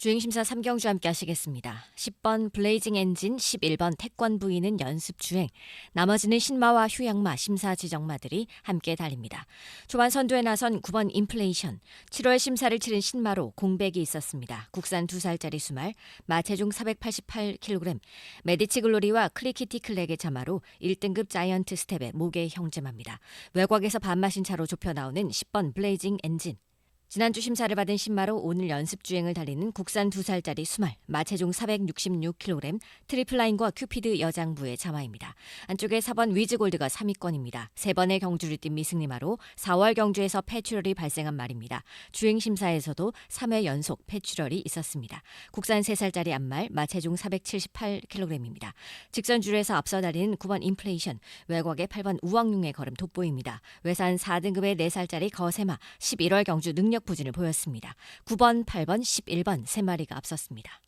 주행심사 3경주 함께 하시겠습니다. 10번 블레이징 엔진, 11번 태권 부위는 연습 주행, 나머지는 신마와 휴양마, 심사 지정마들이 함께 달립니다. 초반 선두에 나선 9번 인플레이션, 7월 심사를 치른 신마로 공백이 있었습니다. 국산 2살짜리 수말, 마체중 488kg, 메디치 글로리와 클리키티 클렉의 자마로 1등급 자이언트 스텝의 목의 형제마입니다. 외곽에서 반마신 차로 좁혀 나오는 10번 블레이징 엔진, 지난주 심사를 받은 신마로 오늘 연습 주행을 달리는 국산 2살짜리 수말, 마체중 466kg, 트리플라인과 큐피드 여장부의 자마입니다. 안쪽에 4번 위즈골드가 3위권입니다. 3번의 경주를 뛴 미승리마로 4월 경주에서 폐출혈이 발생한 말입니다. 주행 심사에서도 3회 연속 폐출혈이 있었습니다. 국산 3살짜리 암말, 마체중 478kg입니다. 직선 줄에서 앞서 달리는 9번 인플레이션, 외곽의 8번 우왕룡의 걸음 돋보입니다. 외산 4등급의 4살짜리 거세마, 11월 경주 능력 부진을 보였습니다. 9번, 8번, 11번 세 마리가 앞섰습니다.